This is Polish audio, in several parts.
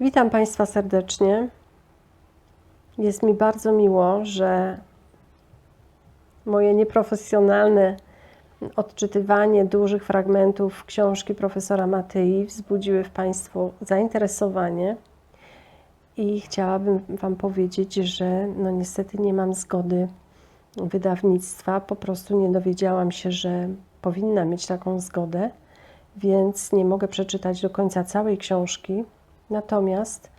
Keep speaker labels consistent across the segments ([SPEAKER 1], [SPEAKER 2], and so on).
[SPEAKER 1] Witam Państwa serdecznie. Jest mi bardzo miło, że moje nieprofesjonalne odczytywanie dużych fragmentów książki profesora Matyi wzbudziły w Państwu zainteresowanie. I chciałabym Wam powiedzieć, że no niestety nie mam zgody wydawnictwa. Po prostu nie dowiedziałam się, że powinna mieć taką zgodę, więc nie mogę przeczytać do końca całej książki. Natomiast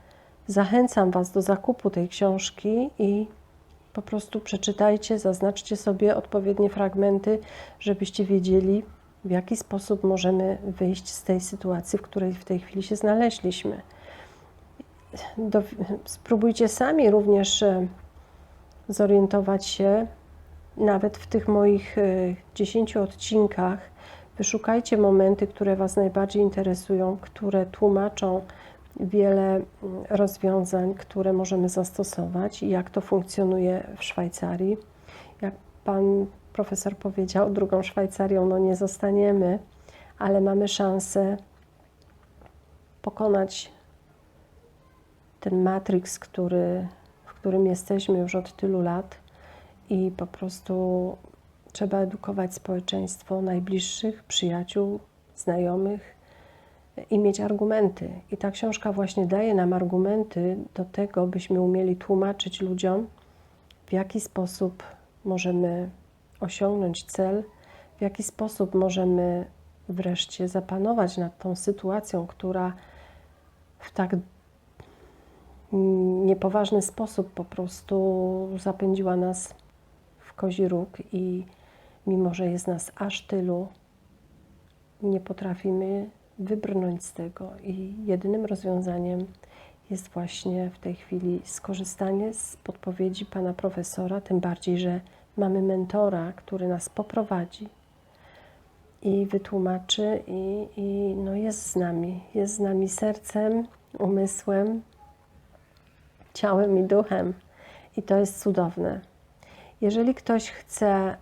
[SPEAKER 1] zachęcam Was do zakupu tej książki i po prostu przeczytajcie, zaznaczcie sobie odpowiednie fragmenty, żebyście wiedzieli, w jaki sposób możemy wyjść z tej sytuacji, w której w tej chwili się znaleźliśmy. Do, spróbujcie sami również e, zorientować się, nawet w tych moich e, 10 odcinkach. Wyszukajcie momenty, które Was najbardziej interesują, które tłumaczą wiele mm, rozwiązań, które możemy zastosować i jak to funkcjonuje w Szwajcarii. Jak pan profesor powiedział, drugą Szwajcarią no nie zostaniemy, ale mamy szansę pokonać ten matrix, który, w którym jesteśmy już od tylu lat i po prostu trzeba edukować społeczeństwo najbliższych, przyjaciół, znajomych i mieć argumenty. I ta książka właśnie daje nam argumenty do tego, byśmy umieli tłumaczyć ludziom, w jaki sposób możemy osiągnąć cel, w jaki sposób możemy wreszcie zapanować nad tą sytuacją, która w tak niepoważny sposób po prostu zapędziła nas w kozi róg i mimo, że jest nas aż tylu, nie potrafimy wybrnąć z tego i jedynym rozwiązaniem jest właśnie w tej chwili skorzystanie z podpowiedzi pana profesora, tym bardziej, że mamy mentora, który nas poprowadzi i wytłumaczy i, i no jest z nami. Jest z nami sercem, umysłem, ciałem i duchem. I to jest cudowne. Jeżeli ktoś chce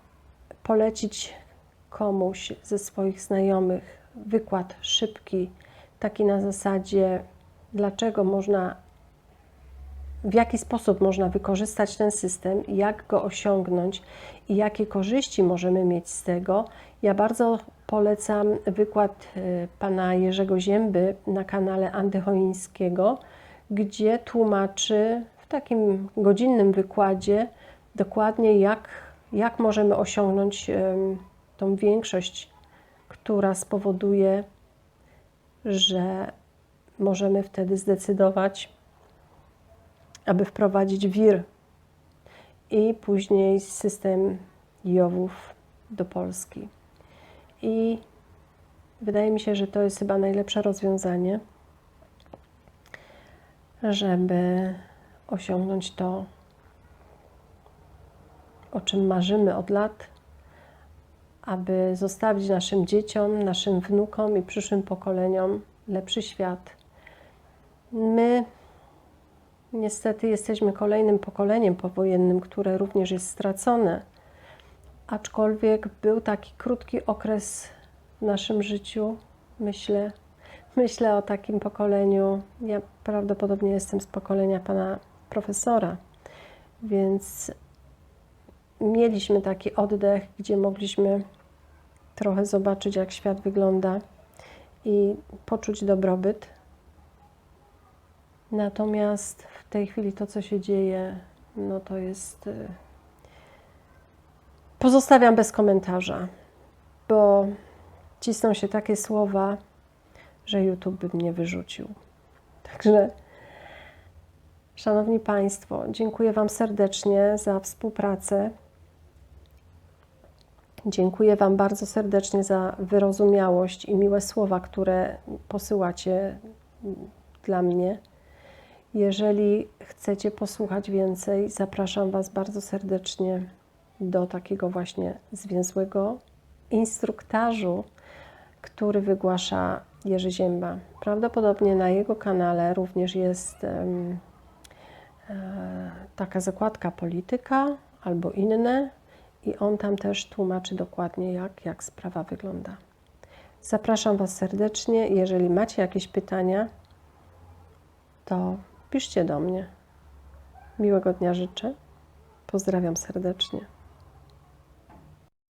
[SPEAKER 1] polecić komuś ze swoich znajomych wykład szybki, taki na zasadzie, dlaczego można, w jaki sposób można wykorzystać ten system, jak go osiągnąć i jakie korzyści możemy mieć z tego, ja bardzo polecam wykład y, pana Jerzego Zięby na kanale Andy Choińskiego, gdzie tłumaczy w takim godzinnym wykładzie dokładnie, jak, jak możemy osiągnąć tą większość, która spowoduje, że możemy wtedy zdecydować, aby wprowadzić wir i później system JOW-ów do Polski. I wydaje mi się, że to jest chyba najlepsze rozwiązanie żeby osiągnąć to, o czym marzymy od lat, aby zostawić naszym dzieciom, naszym wnukom i przyszłym pokoleniom lepszy świat. My niestety jesteśmy kolejnym pokoleniem powojennym, które również jest stracone, aczkolwiek był taki krótki okres w naszym życiu, myślę, myślę o takim pokoleniu. Ja prawdopodobnie jestem z pokolenia pana profesora, więc mieliśmy taki oddech, gdzie mogliśmy trochę zobaczyć, jak świat wygląda i poczuć dobrobyt. Natomiast w tej chwili to, co się dzieje, no to jest. Y, pozostawiam bez komentarza, bo cisną się takie słowa, że YouTube by mnie wyrzucił. Także, Szanowni Państwo, dziękuję Wam serdecznie za współpracę. Dziękuję Wam bardzo serdecznie za wyrozumiałość i miłe słowa, które posyłacie dla mnie. Jeżeli chcecie posłuchać więcej, zapraszam Was bardzo serdecznie do takiego właśnie zwięzłego instruktażu, który wygłasza Jerzy Zięba. Prawdopodobnie na jego kanale również jest um, e, taka zakładka polityka albo inne i on tam też tłumaczy dokładnie, jak, jak sprawa wygląda. Zapraszam Was serdecznie. Jeżeli macie jakieś pytania, to piszcie do mnie. Miłego dnia życzę. Pozdrawiam serdecznie.